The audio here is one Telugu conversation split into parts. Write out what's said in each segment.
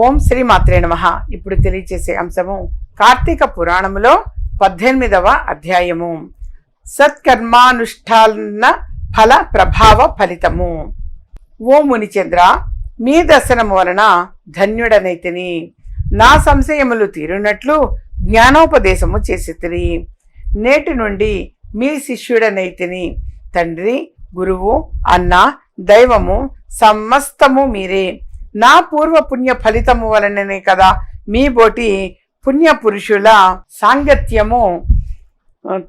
ఓం శ్రీ మాత్రే నమ. ఇప్పుడు తెలియచేసే అంశము కార్తీక పురాణములో పద్దెనిమిదవ అధ్యాయము. సత్కర్మానుష్ఠాన ఫల ప్రభావ ఫలితము. ఓ మునిచంద్ర మీ దర్శనము వలన ధన్యుడనైతిని నా సంశయములు తీరునట్లు జ్ఞానోపదేశము చేసితిని నేటి నుండి మీ శిష్యుడనైతిని తండ్రి గురువు అన్న దైవము సమస్తము మీరే. నా పూర్వ పుణ్య ఫలితము వలననే కదా మీ బోటి పుణ్య పురుషుల సాంగత్యము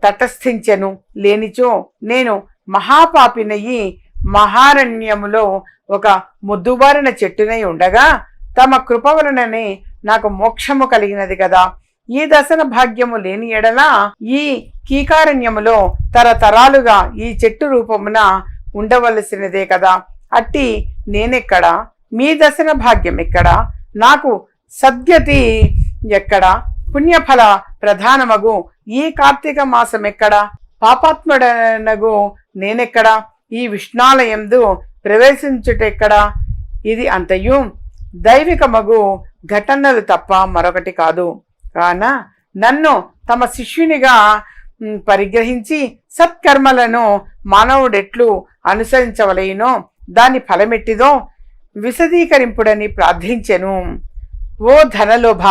తటస్థించెను లేనిచో నేను మహాపాపినయ్యి మహారణ్యములో ఒక ముద్దుబారిన చెట్టునై ఉండగా తమ కృప వలననే నాకు మోక్షము కలిగినది కదా. ఈ దశన భాగ్యము లేని ఎడల ఈ కీకారణ్యములో తరతరాలుగా ఈ చెట్టు రూపమున ఉండవలసినదే కదా. అట్టి నేనెక్కడా? మీ దశన భాగ్యం ఎక్కడ? నాకు సద్గతి ఎక్కడ? పుణ్యఫల ప్రధానమగు ఈ కార్తీక మాసం ఎక్కడ? పాపాత్ముడనగు నేనెక్కడ? ఈ విష్ణాలయందు ప్రవేశించుటెక్కడ? ఇది అంతయు దైవికమగు ఘటనలు తప్ప మరొకటి కాదు. కాన నన్ను తమ శిష్యునిగా పరిగ్రహించి సత్కర్మలను మానవుడెట్లు అనుసరించవలయనో దాని ఫలమెట్టిదో విశదీకరింపుడని ప్రార్థించెను. ఓ ధనలోభ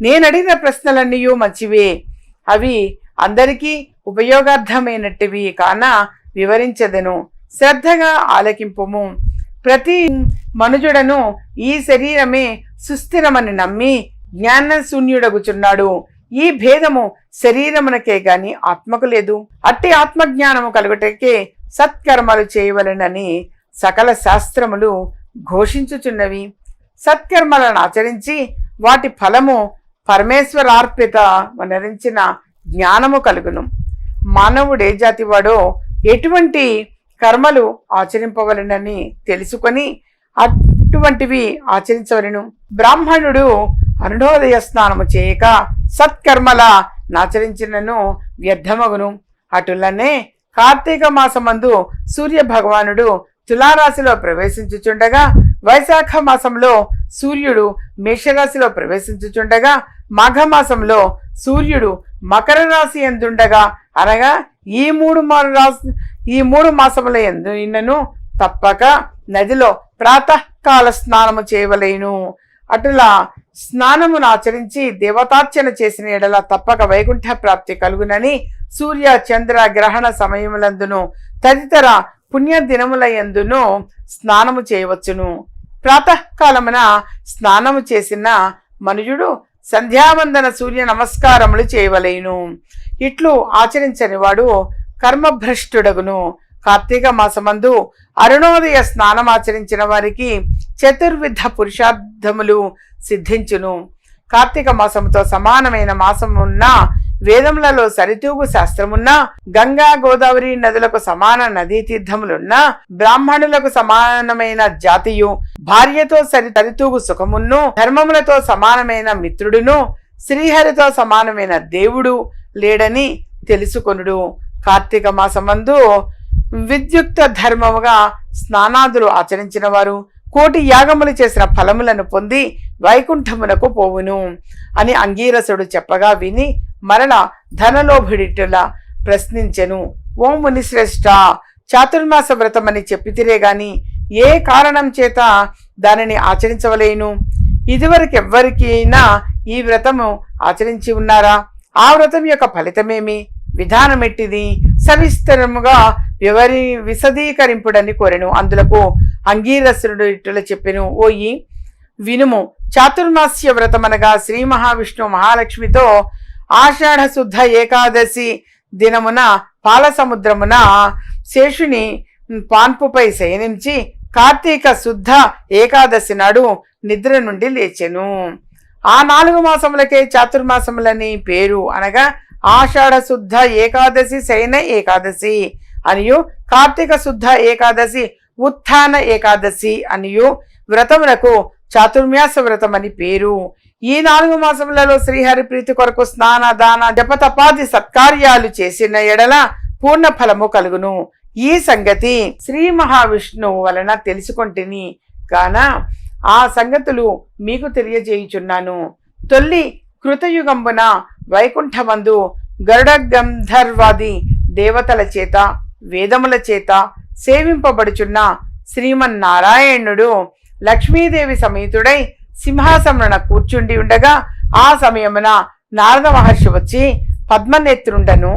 నేనడిగిన ప్రశ్నలన్నీ మంచివే. అవి అందరికీ ఉపయోగార్థమైనట్టువి కాన వివరించదను. శ్రద్ధగా ఆలకింపుము. ప్రతి మనుజుడను ఈ శరీరమే సుస్థిరమని నమ్మి జ్ఞానశూన్యుడగుచున్నాడు. ఈ భేదము శరీరమునకే గాని ఆత్మకు లేదు. అట్టి ఆత్మజ్ఞానము కలుగుటకే సత్కర్మలు చేయవలెనని సకల శాస్త్రములు ఘోషించుచున్నవి. సత్కర్మలను ఆచరించి వాటి ఫలము పరమేశ్వరార్పిత వనరించిన జ్ఞానము కలుగును. మానవుడే జాతివాడో ఎటువంటి కర్మలు ఆచరింపవలెనని తెలుసుకొని అటువంటివి ఆచరించవలను. బ్రాహ్మణుడు అరుణోదయ స్నానము చేయక సత్కర్మల నాచరించినను వ్యర్థమగును. అటులనే కార్తీక మాసమందు సూర్య భగవానుడు తులారాశిలో ప్రవేశించుచుండగా వైశాఖ మాసంలో సూర్యుడు మేషరాశిలో ప్రవేశించుచుండగా మాఘమాసంలో సూర్యుడు మకర రాశి ఎందుండగా అనగా ఈ మూడు మారు రాశి ఈ మూడు మాసముల ఎందు ఇన్నను తప్పక నదిలో ప్రాతకాల స్నానము చేయవలేను. అటులా స్నానమును ఆచరించి దేవతార్చన చేసిన ఎడల తప్పక వైకుంఠ ప్రాప్తి కలుగునని సూర్య చంద్ర గ్రహణ సమయములందును తదితర పుణ్యదినములయందును యందును స్నానము చేయవచ్చును. ప్రాతకాలమున స్నానము చేసిన మనుజుడు సంధ్యావందన సూర్య నమస్కారములు చేయవలేను. ఇట్లు ఆచరించని వాడు కర్మభ్రష్టుడగును. కార్తీక మాసమందు అరుణోదయ స్నానం ఆచరించిన వారికి చతుర్విధ పురుషార్థములు సిద్ధించును. కార్తీక మాసముతో సమానమైన మాసమున్న వేదములలో సరితూగు శాస్త్రమున్నా గంగా గోదావరి నదులకు సమాన నదీ తీర్థములున్నా బ్రాహ్మణులకు సమానమైన జాతియు భార్యతో సరి సరితూగు సుఖమున్ను ధర్మములతో సమానమైన మిత్రుడును శ్రీహరితో సమానమైన దేవుడు లేడని తెలుసుకొనుడు. కార్తీక మాసమందు విద్యుక్త ధర్మముగా స్నానాదులు ఆచరించిన వారు కోటి యాగములు చేసిన ఫలములను పొంది వైకుంఠమునకు పోవును అని అంగీరసుడు చెప్పగా విని మరల ధనలోభిడిటులా ప్రశ్నించెను ఓ మునిశ్రేష్ట చాతుర్మాస వ్రతమని చెప్పితిరే గాని ఏ కారణం చేత దానిని ఆచరించవలేను? ఇదివరకు ఎవ్వరికైనా ఈ వ్రతము ఆచరించి ఉన్నారా? ఆ వ్రతం యొక్క ఫలితమేమి? విధానమెట్టిది? సవిస్తరముగా వివరి విశదీకరింపుడని కోరెను అందులకు అంగీరసుడు ఇటుల చెప్పెను. ఓయి వినుము. చాతుర్మాస్య వ్రతమనగా శ్రీ మహావిష్ణు మహాలక్ష్మితో ఆషాఢ శుద్ధ ఏకాదశి దినమున పాలసముద్రమున శేషుని పాన్పుపై శయనించి కార్తీక శుద్ధ ఏకాదశి నాడు నిద్ర నుండి లేచెను. ఆ నాలుగు మాసములకే చాతుర్మాసములని పేరు అనగా ఆషాఢ శుద్ధ ఏకాదశి శయన ఏకాదశి. అనియు కార్తీక శుద్ధ ఏకాదశి ఉత్థాన ఏకాదశి అనియు వ్రతములకు చాతుర్మ్యాస వ్రతం అని పేరు. ఈ నాలుగు మాసములలో శ్రీహరి ప్రీతి కొరకు స్నాన దాన జపతపాది సత్కార్యాలు చేసిన ఎడల పూర్ణ ఫలము కలుగును. ఈ సంగతి శ్రీ మహావిష్ణువు వలన తెలుసుకొంటిని కాన ఆ సంగతులు మీకు తెలియజేయుచున్నాను. తొల్లి కృతయుగంబున వైకుంఠమందు గరుడ గంధర్వాది దేవతల చేత వేదముల చేత సేవింపబడుచున్న శ్రీమన్నారాయణుడు లక్ష్మీదేవి సమేతుడై సింహాసమున కూర్చుండి ఉండగా ఆ సమయమున నారద మహర్షి వచ్చి పద్మనేత్రుండను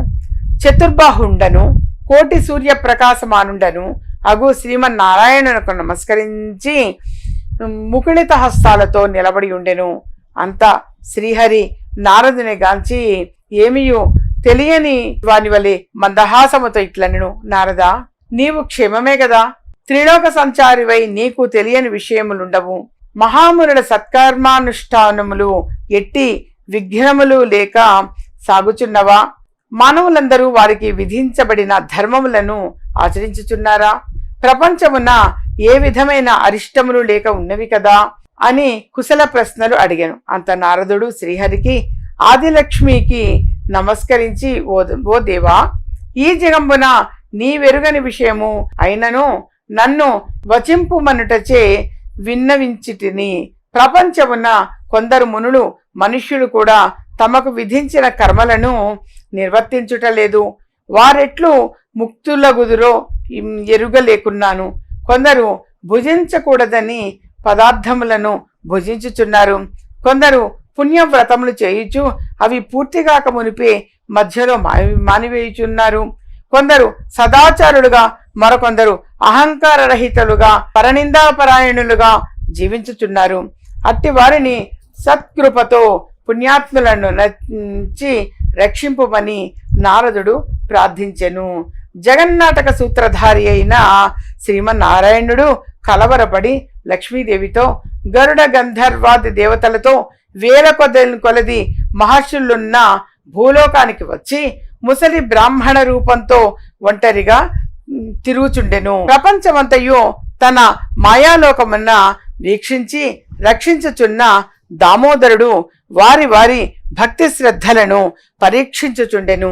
చతుర్బాహుండను కోటి సూర్య ప్రకాశమానుండను అగు శ్రీమన్నారాయణునకు నమస్కరించి ముకుళిత హస్తాలతో నిలబడి ఉండెను. అంత శ్రీహరి నారదుని గాంచి ఏమియు? తెలియని వాని వలె మందహాసముతో ఇట్లనెను నారదా. నీవు క్షేమమే గదా. త్రిలోక సంచారివై నీకు తెలియని విషయములుండవు. మహామునుల సత్కర్మానుష్ఠానములు ఎట్టి విఘ్నములు లేక సాగుచున్నవా? మానవులందరూ వారికి విధించబడిన ధర్మములను ఆచరించుచున్నారా? ప్రపంచమున ఏ విధమైన అరిష్టములు లేక ఉన్నవి కదా? అని కుశల ప్రశ్నలు అడిగాను. అంత నారదుడు శ్రీహరికి ఆదిలక్ష్మికి నమస్కరించి ఓ ఓ దేవా ఈ జగంబున నీ వెరుగని విషయము అయినను నన్ను వచింపుమనుటచే విన్నవించిటిని ప్రపంచమున కొందరు మునులు మనుష్యులు కూడా తమకు విధించిన కర్మలను నిర్వర్తించుటలేదు. వారెట్లు ముక్తులగుదురో ఇం- ఎరుగలేకున్నాను. కొందరు భుజించకూడదని పదార్థములను భుజించుచున్నారు. కొందరు పుణ్యవ్రతములు చేయుచు అవి పూర్తిగాక మునిపే మధ్యలో మానివేయుచున్నారు. కొందరు సదాచారులుగా మరికొందరు అహంకార రహితలుగా పరనిందాపరాయణులుగా జీవించుచున్నారు. అట్టి వారిని సత్కృపతో పుణ్యాత్ములను నచ్చి రక్షింపుమని నారదుడు ప్రార్థించెను. జగన్నాటక సూత్రధారి అయిన శ్రీమన్నారాయణుడు కలవరపడి లక్ష్మీదేవితో గరుడ గంధర్వాది దేవతలతో వేల కొద్ది కొలది మహర్షులున్న భూలోకానికి వచ్చి ముసలి బ్రాహ్మణ రూపంతో ఒంటరిగా తిరుగుచుండెను. ప్రపంచమంతయు తన మాయాలోకమున్న వీక్షించి రక్షించుచున్న దామోదరుడు వారి వారి భక్తి శ్రద్ధలను పరీక్షించుచుండెను.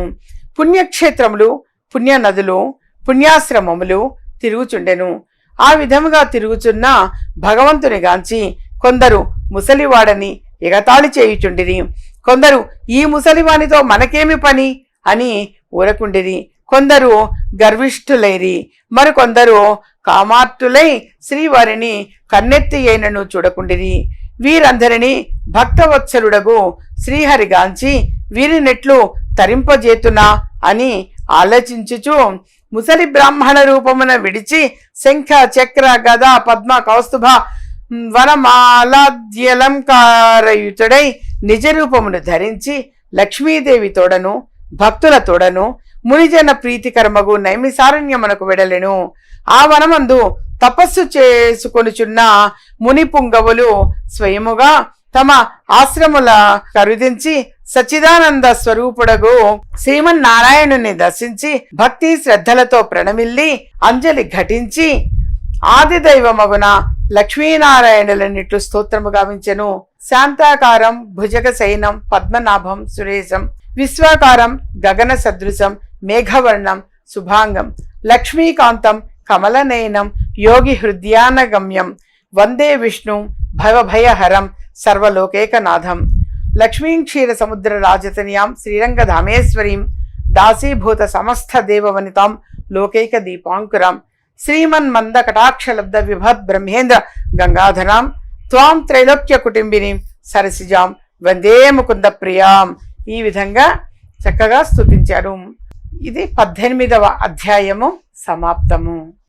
పుణ్యక్షేత్రములు పుణ్య నదులు పుణ్యాశ్రమములు తిరుగుచుండెను. ఆ విధముగా తిరుగుచున్న భగవంతుని గాంచి కొందరు ముసలివాడని ఎగతాళి చేయుచుండిరి. కొందరు ఈ ముసలివానితో మనకేమి పని? అని ఊరకుండిరి. కొందరు గర్విష్ఠులైరి. మరికొందరు కామార్తులై శ్రీవారిని కన్నెత్తి అయినను చూడకుండిరి. వీరందరినీ భక్తవత్సరుడగు శ్రీహరిగాంచి వీరినెట్లు తరింపజేతునా? అని ఆలోచించుచు ముసలి బ్రాహ్మణ రూపమున విడిచి శంఖ చక్ర గద పద్మ కౌస్తుభ వనమాలాద్యలంకారయుతుడై నిజరూపమును ధరించి లక్ష్మీదేవి తోడను భక్తుల తోడను మునిజన ప్రీతికరమగు నైమిసారణ్యమునకు వెడలెను. ఆ వనమందు తపస్సు చేసుకొనుచున్న ముని పుంగవులు స్వయముగా తమ ఆశ్రముల కరుదించి సచిదానంద స్వరూపుడగు శ్రీమన్నారాయణుని దర్శించి భక్తి శ్రద్ధలతో ప్రణమిల్లి అంజలి ఘటించి ఆదిదైవమగున లక్ష్మీనారాయణులన్నిట్లు స్తోత్రము గావించెను. శాంతాకారం భుజగ సైనం పద్మనాభం సురేశం విశ్వాకారం గగన సదృశం మేఘవర్ణం శుభాంగం లక్ష్మీకాంతం కమలనయనం యోగి హృదయానగమ్యం వందే విష్ణు భవభయహరం సర్వలోకేకనాథం లక్ష్మీం క్షీర సముద్ర రాజతనియాం శ్రీరంగధామేశ్వరీం దాసీభూత సమస్త దేవవనితాం లోకైక దీపాంకురాం శ్రీమన్మంద మంద కటాక్షలబ్ద విభద్ బ్రహ్మేంద్ర గంగాధరాం త్వాం త్రైలోక్య కుటుంబిని సరసిజాం వందే ముకుంద ప్రియాం ఈ విధంగా చక్కగా స్థుతించారు ఇది పద్దెనిమిదవ అధ్యాయము సమాప్తము.